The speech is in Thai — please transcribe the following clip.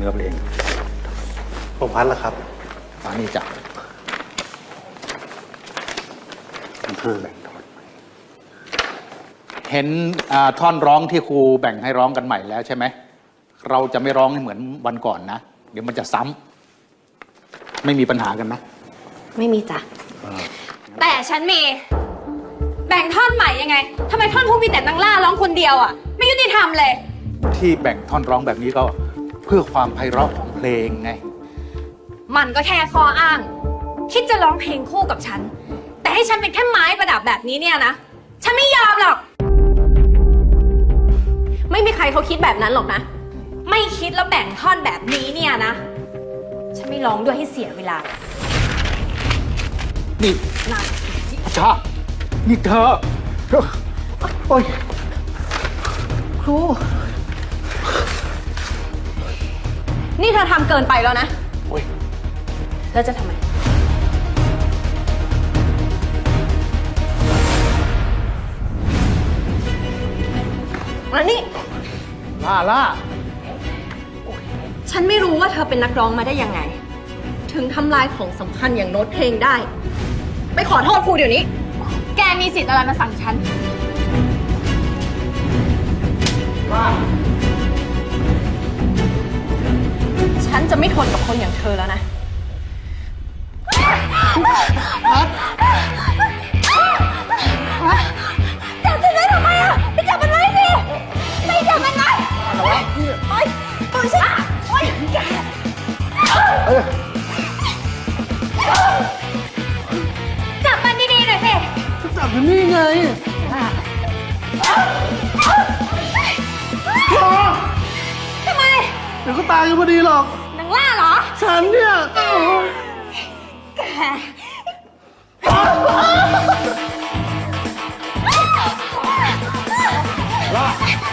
นื้อมันเองผมพัดแล้วครับมานี่จ้ะห้าเห็นอ่าท่อนร้องที่ครูแบ่งให้ร้องกันใหม่แล้วใช่ไหม เราจะไม่ร้องให้เหมือนวันก่อนนะ เดี๋ยวมันจะซ้ำไม่มีปัญหากันนะ ไม่มีจ้ะ แต่ฉันมี แบ่งท่อนใหม่ยังไงทำไมท่อนพวกมีแต่นางล่าร้องคนเดียวอะ ไม่ยุติธรรมเลย ที่แบ่งท่อนร้องแบบนี้ก็ เพื่อความไพเราะของเพลงไง มันก็แค่ข้ออ้าง คิดจะร้องเพลงคู่กับฉัน แต่ให้ฉันเป็นแค่ไม้ประดับแบบนี้เนี่ยนะ ฉันไม่ยอมหรอก ไม่มีใครเขาคิดแบบนั้นหรอกนะ ไม่คิดแล้วแบ่งท่อนแบบนี้เนี่ยนะ ฉันไม่ร้องด้วยให้เสียเวลานี่นะชานี่เธอ โอ้ยครู นี่เธอทำเกินไปแล้วนะโอ้ยแล้วจะทำไม มานี่ ล่าล่าฉันไม่รู้ว่าเธอเป็นนักร้องมาได้ยังไง ถึงทำลายของสำคัญอย่างโน้ตเพลงได้ ไปขอโทษครูเดี๋ยวนี้ แกมีสิทธิ์อะไรมาสั่งฉัน คนอย่างเธอแล้วนะ จับฉันได้ทำไมอะไปจับมันไว้สิไม่จับมันไว้โอ๊ยโอ๊ยปล่อยฉันโอ๊ยแกจับมันดีๆหน่อยสิจับอยู่นี่ไงทำไม เดี๋ยวก็ตายกันพอดีหรอก นางล่าเหรอ 惨烈！啊！来。